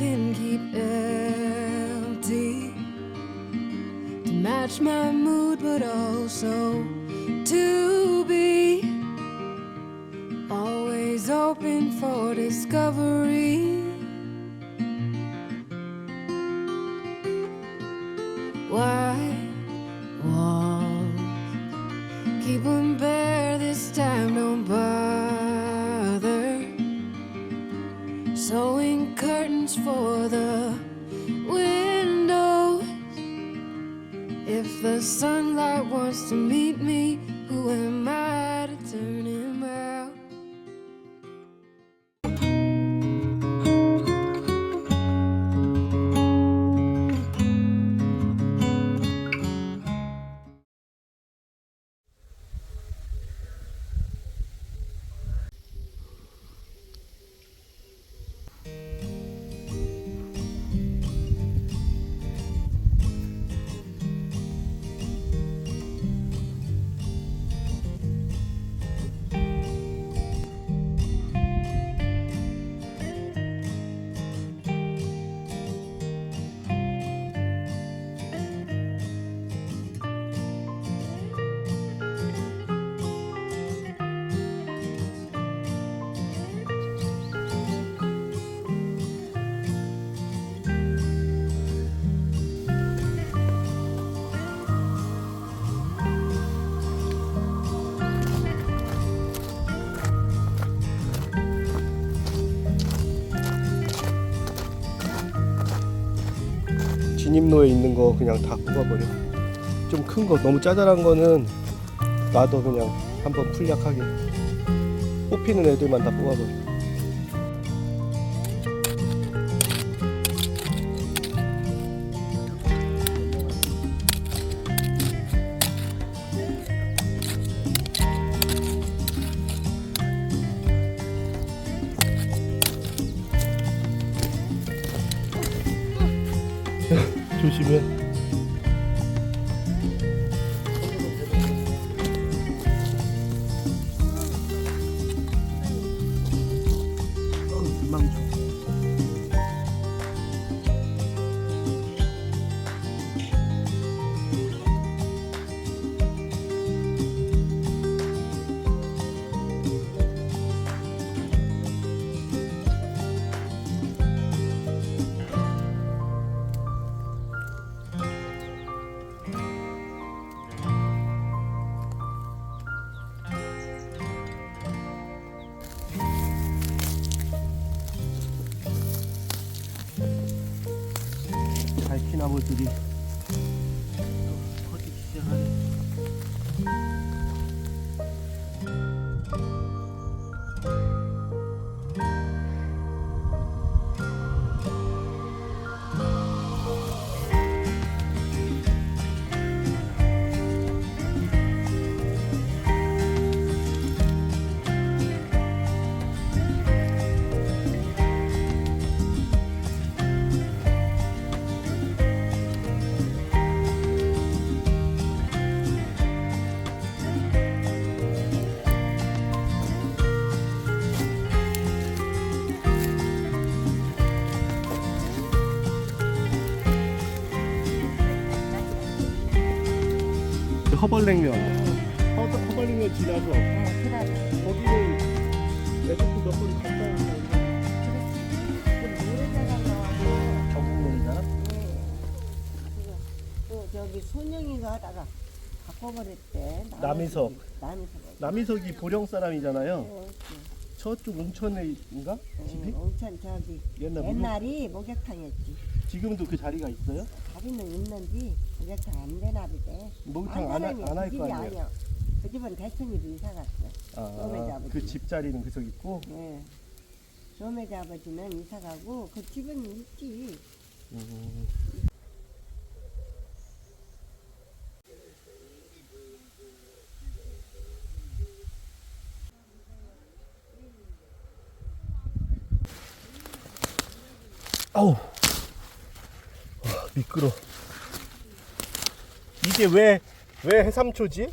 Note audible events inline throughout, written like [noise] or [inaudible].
can keep empty to match my mood, but also to be always open for discovery. White walls keep 'em bare this time, don't bother sewing curtains for the windows. If the sunlight wants to meet me, who am I 진입로에 있는 거 그냥 다 뽑아버려. 좀 큰 거 너무 짜잘한 거는 놔둬 그냥 한번 풀약하게. 뽑히는 애들만 다 뽑아버려. 갈 허벌냉면. 허, 허벌냉면 지나서 거기는 애들도 몇번 갔다 왔는데 경북로이잖아. 또 저기 손영이가 하다가 바꿔버렸대. 남이석. 남이석. 남이석이 보령 사람이잖아요. 어, 저쪽 웅천에인가? 집이? 온천 저기 옛날 목욕- 옛날이 목욕탕이었지. 지금도 그 자리가 있어요? 자리는 있는지 목욕탕 안 되나 보대. 목욕탕 안, 하- 사람이 안할그거 아니에요? 아니야. 그 집은 대충이로 이사 갔어. 소매자 아, 아버지. 그 집 자리는 계속 있고. 예. 소매자 아버지는 이사 가고 그 집은 있지. 음, 아우, 와, 미끄러. 이게 왜, 왜 해삼초지?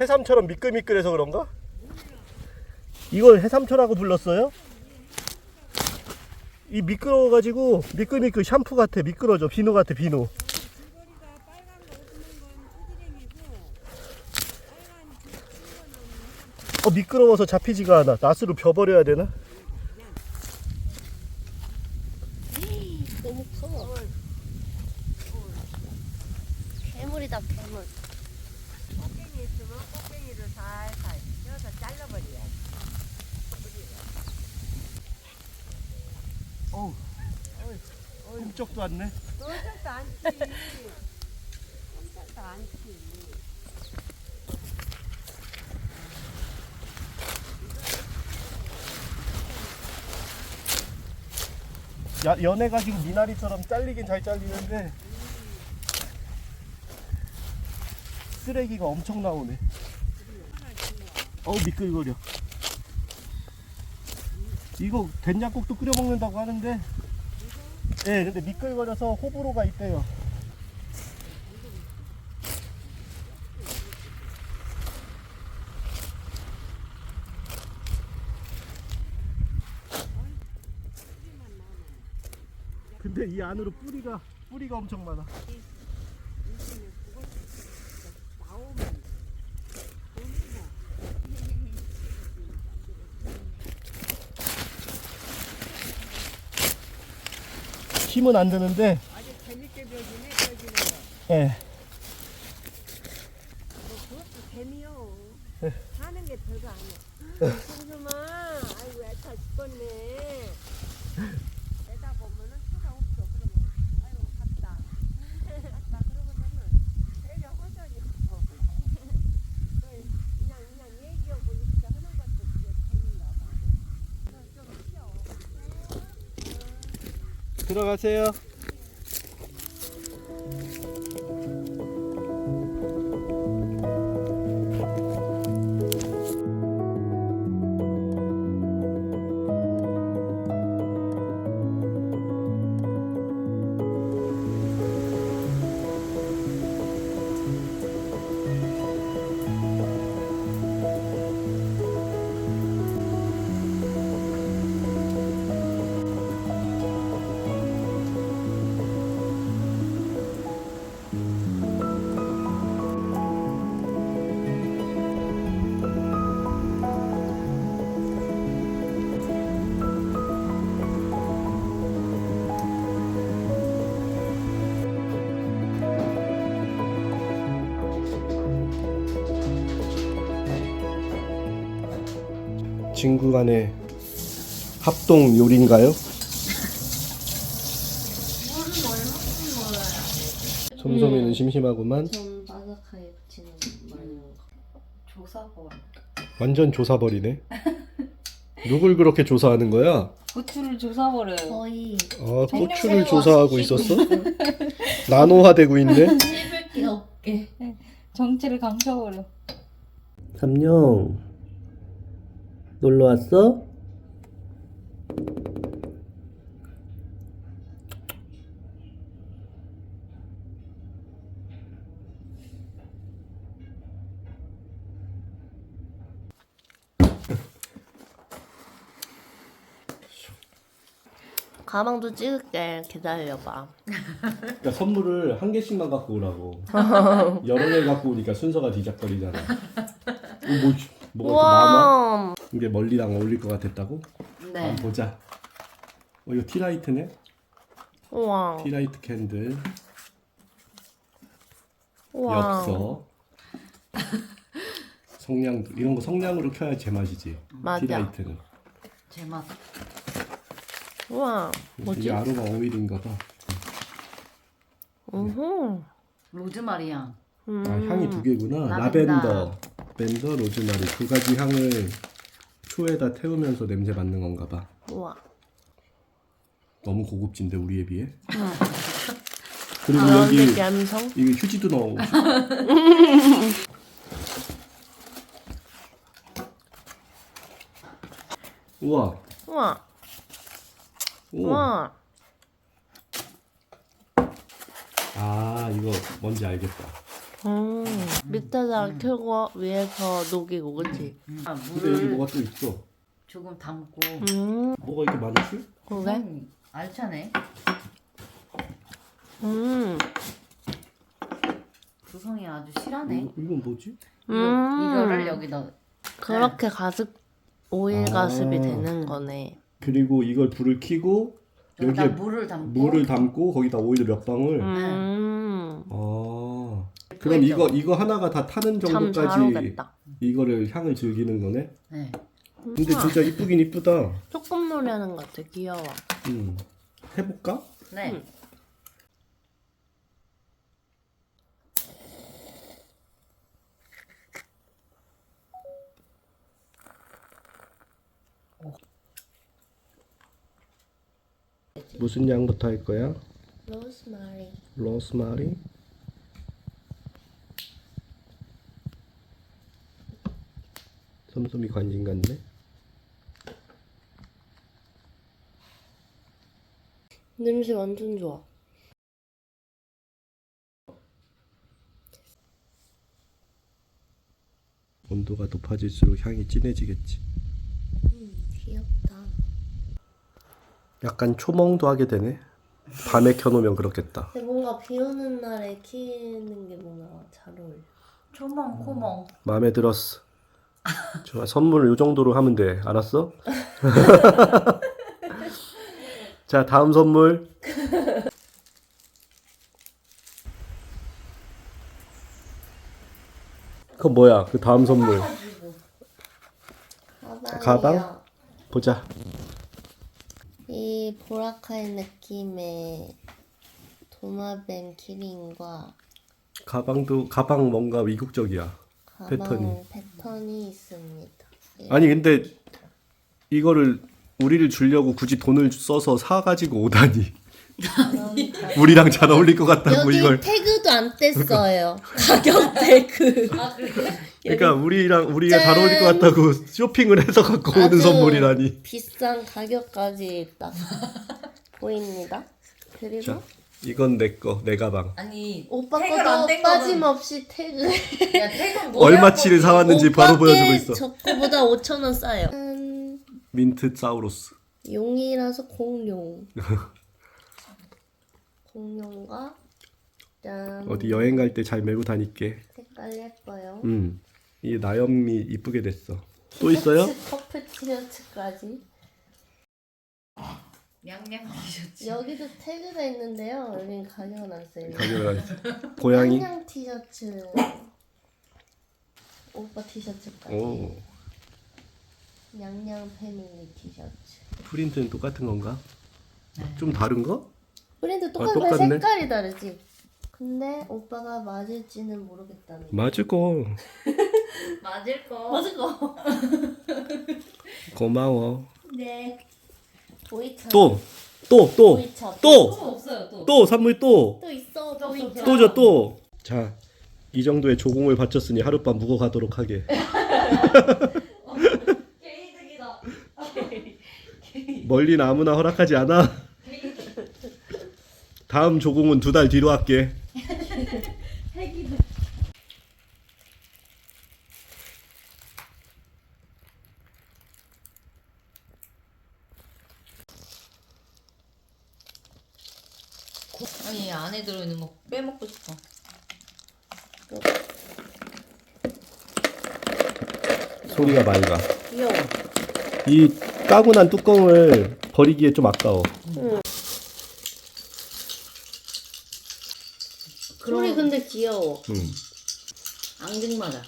해삼처럼 미끌미끌해서 그런가? 이걸 해삼초라고 불렀어요? 이 미끄러워가지고 미끌미끌 샴푸 같아 미끄러져 비누 같아 비누 어 미끄러워서 잡히지가 않아 낫으로 벼버려야 되나? 너무 커. 괴물이다 괴물. 꽃갱이 있으면 꽃갱이를 살살 껴서 잘라버려야 어우 꼼짝도 않네 꼼짝도 않지 꼼짝도 않지 야, 연해가지고 미나리처럼 잘리긴 잘 잘리는데 쓰레기가 엄청 나오네. 어우 미끌거려. 이거 된장국도 끓여 먹는다고 하는데 예 근데 미끌거려서 호불호가 있대요 근데 이 안으로 뿌리가 뿌리가 엄청 많아 힘은 안 드는데 아주 재밌게 벼지는 거 예. 그것도 재미요 하는 게 별거 아니야 소금아 아이고 애타 죽겠네 내다 보면은 차가 없어 그러면 아이고 갔다 갔다 그러고 되면 되게 허전히 없어 그냥 그냥 얘기하고 있다 하는 것도 그게 재미인가 봐 그래서 좀 쉬어 들어가세요 친구 간의 합동 요리인가요? 솜솜이는 심심하구만 좀 바삭하게 붙이는. 조사벌. 완전 조사버리네 누굴 그렇게 조사하는 거야? 고추를 조사벌을. 거의 아 고추를 조사하고 있었어? 나노화되고 있네 씹을 게 없게. 정체를 감춰버려. 삼룡 놀러 왔어? 가방도 찍을게. 기다려봐. 그러니까 선물을 한 개씩만 갖고 오라고 [laughs] 여러 개 갖고 오니까 순서가 뒤적거리잖아 어, 뭐, 뭐가 더 많아? 우와. 이게 멀리랑 어울릴 것 같았다고? 네. 한번 보자 어 이거 티라이트네 우와. 티라이트 캔들 우와. 엽서 성냥 이런 거 성냥으로 켜야 제맛이지 맞아. 티라이트는 제맛. 우와. 뭐지? 이게 아로마 오일인가 봐 우후. 로즈마리 향. 음. 아, 향이 두 개구나 라벤더. 라벤더 벤더 로즈마리 두 가지 향을 초에다 태우면서 냄새 맡는 건가 봐 우와. 너무 고급진데 우리에 비해 그리고 가운데 여기. 이게 휴지도 넣어 [laughs] 우와 우와. 오. 우와. 아 이거 뭔지 알겠다 음. 밑에다 켜고 위에서 녹이고 그치? 아, 근데 여기 물을 뭐가 또 있어 조금 담고. 음. 뭐가 이렇게 많지? 그래? 음, 알차네. 음. 구성이 아주 실하네. 이거- 이건 뭐지? 음. 이거를 여기다 그렇게 가습 오일 아. 가습이 되는 거네. 그리고 이걸 불을 켜고 여기다 여기에 물을 담고 물을 담고 거기다 오일 몇 방울. 음. 아. 그럼 이거 이거 하나가 다 타는 참 잘 정도까지 오겠다. 이거를 향을 즐기는 거네. 네. 근데 진짜 이쁘긴 이쁘다. 조금 노래하는 것 같아. 귀여워. 음. 해볼까? 네. 음. 무슨 양부터 할 거야? 로즈마리. 로스마리? 솜솜이 관심 갖네. 냄새 완전 좋아. 온도가 높아질수록 향이 진해지겠지. 귀엽다. 약간 초몽도 하게 되네. 밤에 켜놓으면 그렇겠다. 근데 뭔가 비 오는 날에 키는 게 뭔가 잘 어울려. 초몽 코몽. 마음에 들었어. 좋아, 선물을 이 정도로 하면 돼. 알았어? [laughs] 자, 다음 선물. 그거 뭐야? 그 다음 선물. 가방이요. 가방? 보자. 이 보라카이 느낌의 도마뱀 키링과 가방도 가방 뭔가 이국적이야. 패턴이. 패턴이, 있습니다. 예. 아니 근데 이거를 우리를 주려고 굳이 돈을 써서 사 가지고 오다니. 우리랑 잘 어울릴 것 같다고 여기 이걸. 태그도 안 뗐어요. 가격 태그. 아 그래? 그러니까 우리랑 우리가 잘 짠. 어울릴 것 같다고 쇼핑을 해서 갖고 오는 아주 선물이라니. 비싼 가격까지 딱 보입니다. 그리고 자, 이건 내 거, 내 가방. 아니 오빠 안뗀 거는- 빠짐없이 태그. 야 태그 뭐야? 얼마치를 사왔는지 바로 보여주고 있어. 저 거보다 5천 원 싸요. 음, 민트 사우루스. 용이라서 공룡. [laughs] 공룡과 짠. 어디 여행 갈 때 잘 메고 다닐게. 색깔 예뻐요. 음, 이 나염미 이쁘게 됐어. 또 있어요? [laughs] 커플 티셔츠까지. 양양 티셔츠. 여기도 태그가 있는데요. 여긴 가격은 안 써요. 가격을 안 써. 고양이. 양양 티셔츠. 오빠 티셔츠까지. 오, 양양 패밀리 티셔츠. 프린트는 똑같은 건가? 네. 좀 다른 거? 브랜드 똑같은 거 아, 똑같네. 색깔이 다르지. 근데 오빠가 맞을지는 모르겠다는. 거. 맞을 거. [laughs] 맞을 거. 맞을 거. 고마워. 네. 보이차. 또, 또, 또, 보이차. 또, 없어요 또. 또 선물 또, 또 있어. 보이차. 또. 자, 이 정도의 조공을 바쳤으니 하룻밤 묵어 가도록 하게. 개이득이다. 멀리는 아무나 허락하지 않아. [laughs] 다음 조공은 두 달 뒤로 할게. 아니 안에 들어있는 거 빼먹고 싶어. 소리가 맑아. 귀여워. 이 까고 난 뚜껑을 버리기에 좀 아까워. 소리 근데 귀여워. 음. 앙증맞아.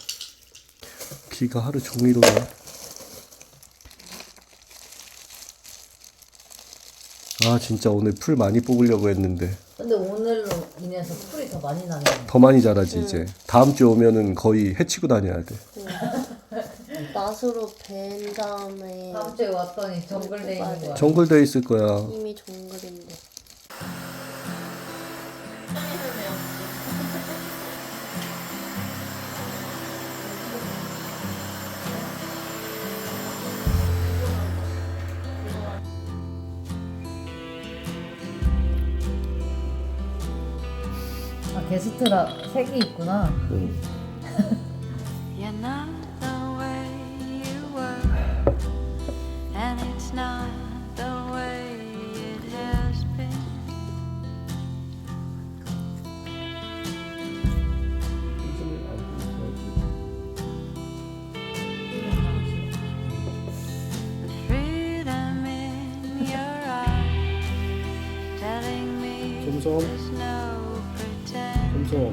비가 하루 종일 오네. 아 진짜 오늘 풀 많이 뽑으려고 했는데 근데 오늘로 인해서 풀이 더 많이 나네. 더 많이 자라지 이제 다음 주 오면은 거의 해치고 다녀야 돼. [laughs] 낫으로 벤 다음에 다음 주에 왔더니 정글돼 있는 거야. 정글돼 있을 거야. 이미 정글인데. 게스트라 색이 있구나. 응. You're not the way you were, and it's not the way it has been. The freedom in your eyes telling me 점점 there's no 솜 솜솜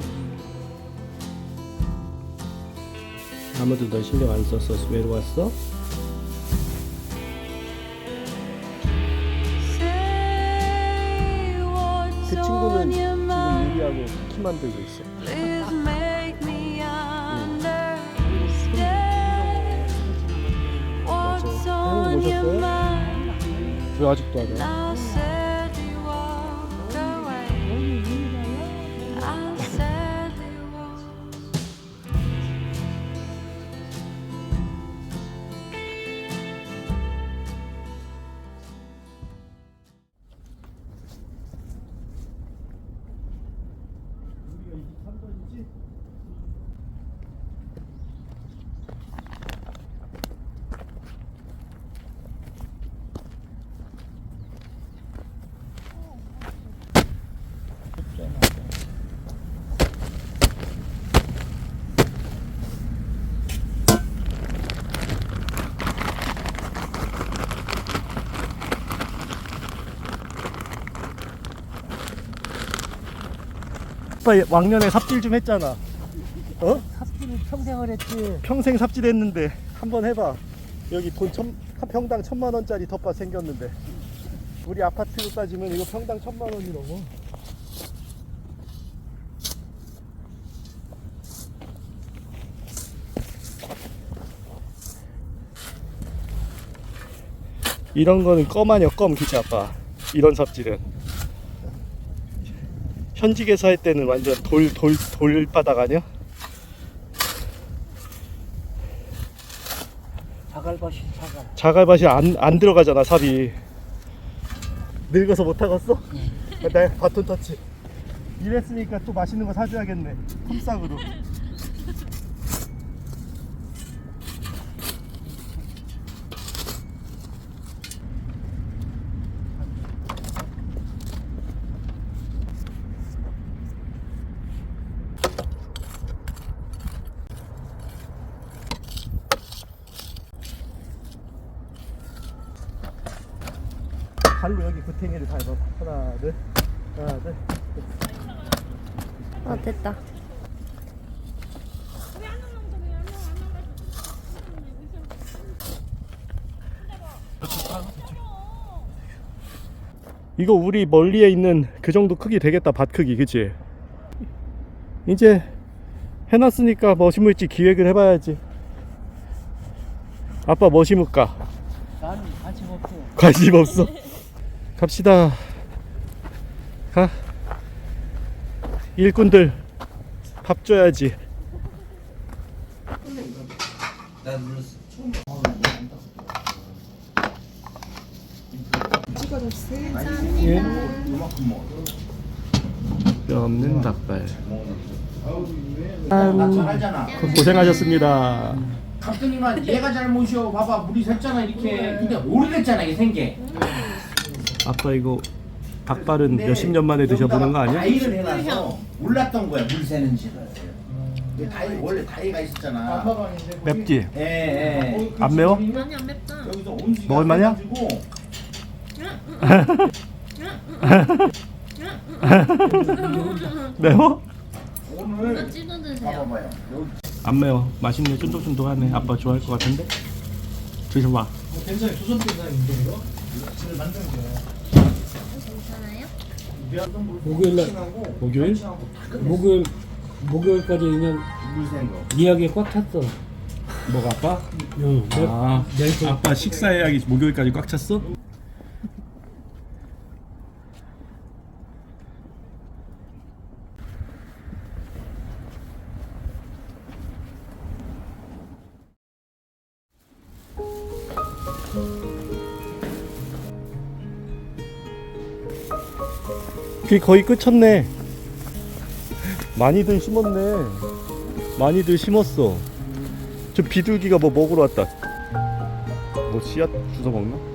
아무도 너 신경 안 썼어 외로웠어? 그 친구는 지금 유리하고 키 만들고 있어 your 오셨어요? mind. 왜 아직도 안 와? I 오빠 왕년에 삽질 좀 했잖아 어? 삽질을 평생을 했지. 평생 삽질했는데 한번 해봐. 여기 돈 천, 한 평당 천만 원짜리 텃밭 생겼는데 우리 아파트로 따지면 이거 평당 천만 원이 넘어. 이런 거는 껌 아니야 껌 그치 아빠 이런 삽질은 현직에서 할 때는 완전 돌 돌 돌바닥 아니야? 자갈밭이 자갈. 자갈밭이 안, 안 들어가잖아 삽이 늙어서 못 하겠어? 나 바톤 터치 이랬으니까 또 맛있는 거 사줘야겠네 품삯으로 탱이를 밟아 하나 둘 하나 둘 아 됐다. 이거 우리 멀리에 있는 그 정도 크기 되겠다 밭 크기 그치? 이제 해놨으니까 뭐 심을지 기획을 해봐야지 아빠 뭐 심을까? 난 관심 없어. 관심 없어 갑시다 가 일꾼들 밥 줘야지 예. 뼈 없는 닭발 잘하잖아. 고생하셨습니다 갑자기만 얘가 잘못이요. 봐봐 물이 샜잖아 이렇게. 근데 오래됐잖아 이게 생게. 아빠 이거 닭발은 몇십 년 만에 드셔보는 거 아니야? 다이를 해놔서 몰랐던 거야 물 새는지를. 근데 다이 원래 다이가 있었잖아. 맵지? 예 예. 안 매워? 아니 안 맵다. 여기서 온수가 먹을만해요? 세가지고 [laughs] 매워? 오늘 찍어 드세요. 봐봐봐요. 여기 안 매워 맛있네 쫀득쫀득하네 아빠 좋아할 것 같은데? 드셔봐 목요일 날 목요일? 목요일 목요일까지 그냥 물샌 거. 예약이 꽉 찼어. 뭐가 아빠? 응. 내- 아 내일 또 아빠 식사 예약이 목요일까지 꽉 찼어? 비 거의 끝쳤네. 많이들 심었네. 많이들 심었어. 저 비둘기가 뭐 먹으러 왔다. 뭐 씨앗 주워 먹나?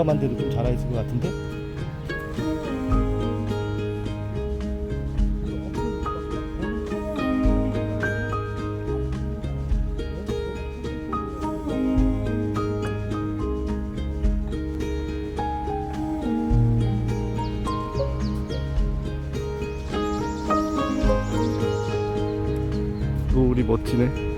월화만 돼도 좀 자라 있을 것 같은데? 노을이 멋지네.